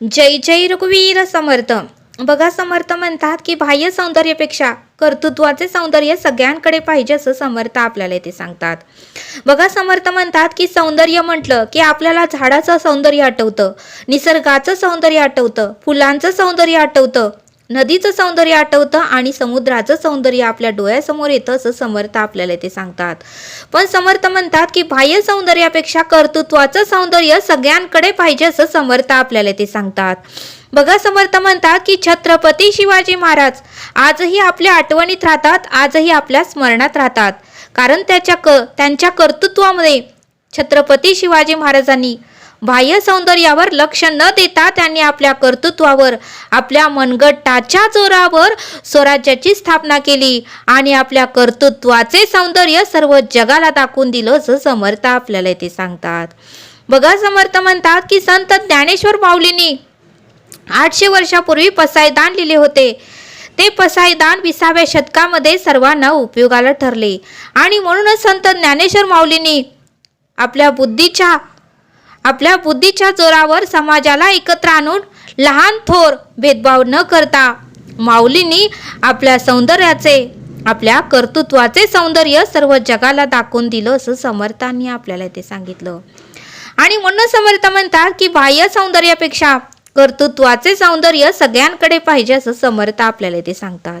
जय जय रघुवीर समर्थ. बघा समर्थ म्हणतात की बाह्य सौंदर्यापेक्षा कर्तृत्वाचे सौंदर्य सगळ्यांकडे पाहिजे असं समर्थ आपल्याला येथे सांगतात. बघा समर्थ म्हणतात की सौंदर्य म्हटलं की आपल्याला झाडाचं सौंदर्य आठवतं निसर्गाचं सौंदर्य आठवतं फुलांचं सौंदर्य आठवतं नदीचं सौंदर्य आठवतं आणि समुद्राचं सौंदर्य आपल्या डोळ्यासमोर येतं असं समर्थ आपल्याला ते सांगतात. पण समर्थ म्हणतात की बाह्य सौंदर्यापेक्षा कर्तृत्वाचं सौंदर्य सगळ्यांकडे पाहिजे असं समर्थ आपल्याला ते सांगतात. बघा समर्थ म्हणतात की छत्रपती शिवाजी महाराज आजही आपल्या आठवणीत राहतात आजही आपल्या स्मरणात राहतात. कारण त्याच्या क त्यांच्या कर्तृत्वामध्ये छत्रपती शिवाजी महाराजांनी बाह्य सौंदर्यावर लक्ष न देता त्यांनी आपल्या कर्तृत्वावर आपल्या मनगटाच्या जोरावर स्वराज्याची स्थापना केली आणि आपल्या कर्तृत्वाचे सौंदर्य सर्व जगाला दाखवून दिलं असं समर्थ आपल्याला ते सांगतात. बघा समर्थ म्हणतात की संत ज्ञानेश्वर माऊलींनी आठशे वर्षापूर्वी पसायदान लिहिले होते. ते पसायदान विसाव्या शतकामध्ये सर्वांना उपयोगाला ठरले आणि म्हणूनच संत ज्ञानेश्वर माऊलींनी आपल्या बुद्धीच्या आपल्या बुद्धीच्या जोरावर समाजाला एकत्र आणून लहान थोर भेदभाव न करता माऊलींनी आपल्या सौंदर्याचे आपल्या कर्तृत्वाचे सौंदर्य सर्व जगाला दाखवून दिलं असं समर्थांनी आपल्याला ते सांगितलं. आणि म्हणून समर्थ म्हणतात की बाह्य सौंदर्यापेक्षा कर्तृत्वाचे सौंदर्य सगळ्यांकडे पाहिजे असं समर्थ आपल्याला ते सांगतात.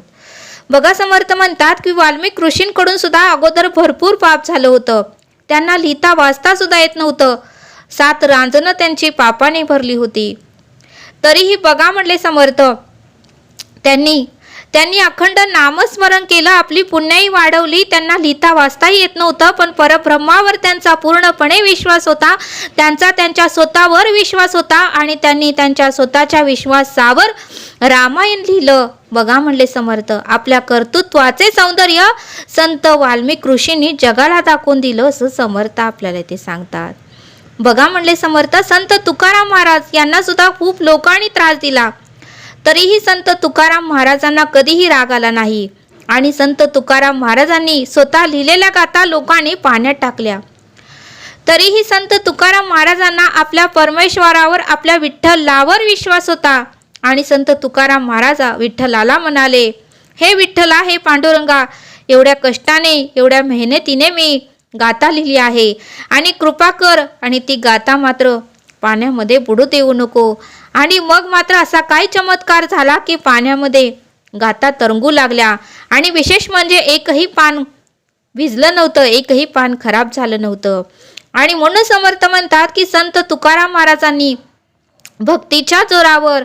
बघा समर्थ म्हणतात की वाल्मिक ऋषींकडून सुद्धा अगोदर भरपूर पाप झालं होतं. त्यांना लिहिता वाचता सुद्धा येत नव्हतं. सात रांजणं त्यांची पापाने भरली होती. तरीही बघा म्हणले समर्थ त्यांनी त्यांनी अखंड नामस्मरण केलं आपली पुण्याही वाढवली त्यांना लिहिता वाचताही येत नव्हतं पण परब्रह्मावर त्यांचा पूर्णपणे विश्वास होता त्यांचा त्यांच्या स्वतःवर विश्वास होता आणि त्यांनी त्यांच्या स्वतःच्या विश्वासावर रामायण लिहिलं. बघा म्हणले समर्थ आपल्या कर्तृत्वाचे सौंदर्य संत वाल्मिक ऋषींनी जगाला दाखवून दिलं असं समर्थ आपल्याला ते सांगतात. बघा म्हणले समर्थ संत तुकाराम महाराज यांना सुद्धा खूप लोकांनी त्रास दिला. तरीही संत तुकाराम महाराजांना कधीही राग आला नाही. आणि संत तुकाराम महाराजांनी स्वतः लिहिलेल्या गाथा लोकांनी पाण्यात टाकल्या. तरीही संत तुकाराम महाराजांना आपल्या परमेश्वरावर आपल्या विठ्ठलावर विश्वास होता. आणि संत तुकाराम महाराजा विठ्ठलाला म्हणाले हे विठ्ठला हे पांडुरंगा एवढ्या कष्टाने एवढ्या मेहनतीने मी गाथा लिहिली आहे. आणि कृपा कर आणि ती गाथा मात्र पाण्यामध्ये बुडू देऊ नको. आणि मग मात्र असा काय चमत्कार झाला की पाण्यामध्ये गाथा तरंगू लागल्या. आणि विशेष म्हणजे एकही पान भिजलं नव्हतं एकही पान खराब झालं नव्हतं. आणि म्हणून समर्थ म्हणतात की संत तुकाराम महाराजांनी भक्तीच्या जोरावर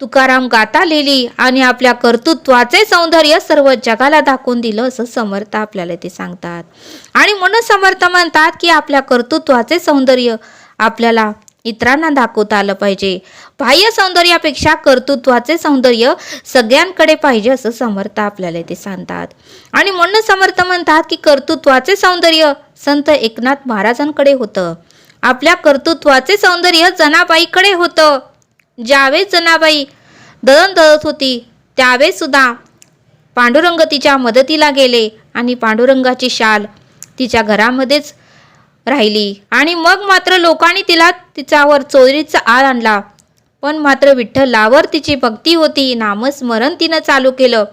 तुकाराम गाथा लिहिली आणि आपल्या कर्तृत्वाचे सौंदर्य सर्व जगाला दाखवून दिलं असं समर्थ आपल्याला ते सांगतात. आणि म्हणून समर्थ म्हणतात की आपल्या कर्तृत्वाचे सौंदर्य आपल्याला इतरांना दाखवता आलं पाहिजे. बाह्य सौंदर्यापेक्षा कर्तृत्वाचे सौंदर्य सगळ्यांकडे पाहिजे असं समर्थ आपल्याला ते सांगतात. आणि म्हणून समर्थ म्हणतात की कर्तृत्वाचे सौंदर्य संत एकनाथ महाराजांकडे होतं. आपल्या कर्तृत्वाचे सौंदर्य जनाबाईकडे होतं. ज्यावेळेस जनाबाई दळण दळत होती त्यावेळेस सुद्धा पांडुरंग तिच्या मदतीला गेले आणि पांडुरंगाची शाल तिच्या घरामध्येच राहिली. आणि मग मात्र लोकांनी तिला तिच्यावर चोरीचा आळ आणला. पण मात्र विठ्ठलावर तिची भक्ती होती नामस्मरण तिनं चालू केलं.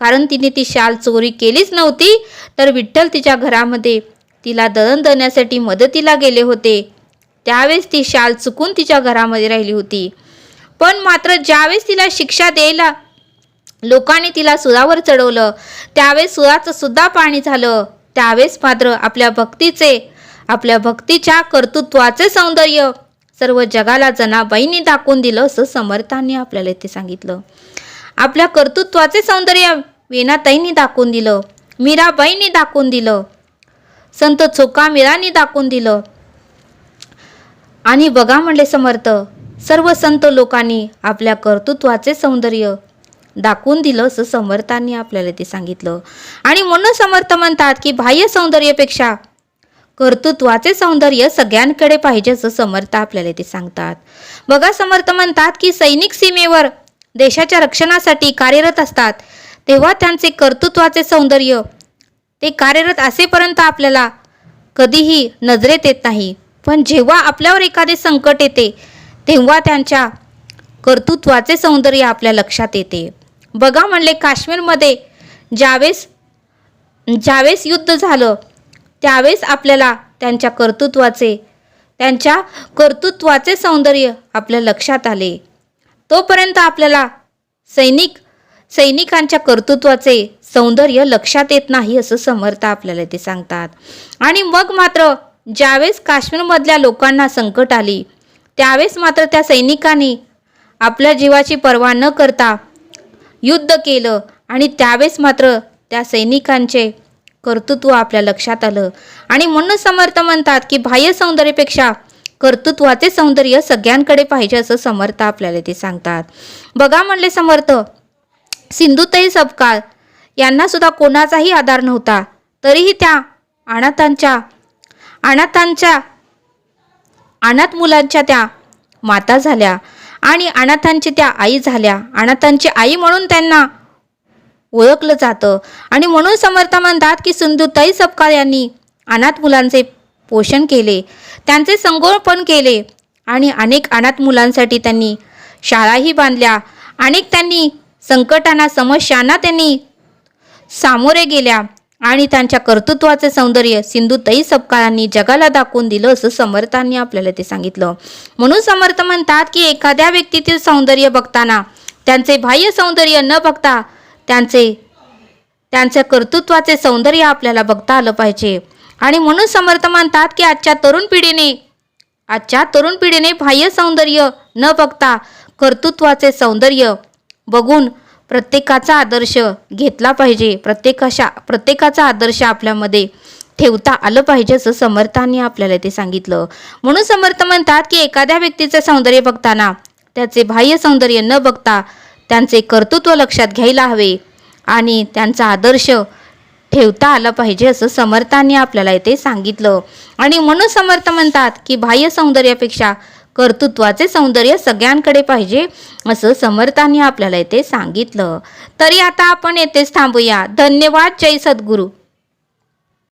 कारण तिने ती शाल चोरी केलीच नव्हती तर विठ्ठल तिच्या घरामध्ये तिला दळण दळण्यासाठी मदतीला गेले होते. त्यावेळेस ती शाल चुकून तिच्या घरामध्ये राहिली होती. पण मात्र ज्यावेळेस तिला शिक्षा द्यायला लोकांनी तिला सुरावर चढवलं त्यावेळेस सुराचं सुद्धा पाणी झालं. त्यावेळेस मात्र आपल्या भक्तीचे आपल्या भक्तीच्या कर्तृत्वाचे सौंदर्य सर्व जगाला जनाबाईंनी दाखवून दिलं असं समर्थांनी आपल्याला इथे सांगितलं. आपल्या कर्तृत्वाचे सौंदर्य वेनाताईंनी दाखवून दिलं मीराबाईंनी दाखवून दिलं संत चोकामिरांनी दाखवून दिलं. आणि बघा म्हणले समर्थ सर्व संत लोकांनी आपल्या कर्तृत्वाचे सौंदर्य दाखवून दिलं असं समर्थांनी आपल्याला ते सांगितलं. आणि म्हणून समर्थ म्हणतात की बाह्य सौंदर्यापेक्षा कर्तृत्वाचे सौंदर्य सगळ्यांकडे पाहिजे असं समर्थ आपल्याला ते सांगतात. बघा समर्थ म्हणतात की सैनिक सीमेवर देशाच्या रक्षणासाठी कार्यरत असतात. तेव्हा त्यांचे कर्तृत्वाचे सौंदर्य ते कार्यरत असेपर्यंत आपल्याला कधीही नजरेत येत नाही. पण जेव्हा आपल्यावर एखादे संकट येते तेव्हा त्यांच्या कर्तृत्वाचे सौंदर्य आपल्या लक्षात येते. बघा म्हणले काश्मीरमध्ये ज्यावेळेस ज्यावेळेस युद्ध झालं त्यावेळेस आपल्याला त्यांच्या कर्तृत्वाचे त्यांच्या कर्तृत्वाचे सौंदर्य आपल्या लक्षात आले. तोपर्यंत आपल्याला सैनिक सैनिकांच्या कर्तृत्वाचे सौंदर्य लक्षात येत नाही असं समर्थ आपल्याला ते सांगतात. आणि मग मात्र ज्यावेळेस काश्मीरमधल्या लोकांना संकट आली त्यावेळेस मात्र त्या सैनिकांनी आपल्या जीवाची पर्वा न करता युद्ध केलं आणि त्यावेळेस मात्र त्या सैनिकांचे कर्तृत्व आपल्या लक्षात आलं. आणि म्हणून समर्थ म्हणतात की बाह्य सौंदर्यापेक्षा कर्तृत्वाचे सौंदर्य सगळ्यांकडे पाहिजे असं समर्थ आपल्याला ते सांगतात. बघा म्हणले समर्थ सिंधुताई सबकाळ यांना सुद्धा कोणाचाही आधार नव्हता तरीही त्या अनाथांच्या अनाथांच्या अनाथ मुलांच्या त्या माता झाल्या आणि अनाथांची त्या आई झाल्या. अनाथांची आई म्हणून त्यांना ओळखलं जातं. आणि म्हणून समर्थ म्हणतात की सिंधुताई सपकाळ यांनी अनाथ मुलांचे पोषण केले. त्यांचे संगोपन केले. आणि अनेक अनाथ मुलांसाठी त्यांनी शाळाही बांधल्या. अनेक त्यांनी संकटांना समस्यांना त्यांनी सामोरे गेल्या. आणि त्यांच्या कर्तृत्वाचे सौंदर्य सिंधुताई सपकाळांनी जगाला दाखवून दिलं असं समर्थांनी आपल्याला ते सांगितलं. म्हणून समर्थ म्हणतात की एखाद्या व्यक्तीतील सौंदर्य बघताना त्यांचे बाह्य सौंदर्य न बघता त्यांचे त्यांच्या कर्तृत्वाचे सौंदर्य आपल्याला बघता आलं पाहिजे. आणि म्हणून समर्थ मानतात की आजच्या तरुण पिढीने आजच्या तरुण पिढीने बाह्य सौंदर्य न बघता कर्तृत्वाचे सौंदर्य बघून प्रत्येकाचा आदर्श घेतला पाहिजे. प्रत्येकाशा प्रत्येकाचा आदर्श आपल्यामध्ये ठेवता आलं पाहिजे असं समर्थांनी आपल्याला ते सांगितलं. म्हणून समर्थ म्हणतात की एखाद्या व्यक्तीचं सौंदर्य बघताना त्याचे बाह्य सौंदर्य न बघता त्यांचे कर्तृत्व लक्षात घ्यायला हवे आणि त्यांचा आदर्श ठेवता आला पाहिजे असं समर्थांनी आपल्याला येथे सांगितलं. आणि म्हणून समर्थ म्हणतात की बाह्य सौंदर्यापेक्षा कर्तृत्वाचे सौंदर्य सगळ्यांकडे पाहिजे असं समर्थांनी आपल्याला येथे सांगितलं. तरी आता आपण येथेच थांबूया. धन्यवाद जय सद्गुरू.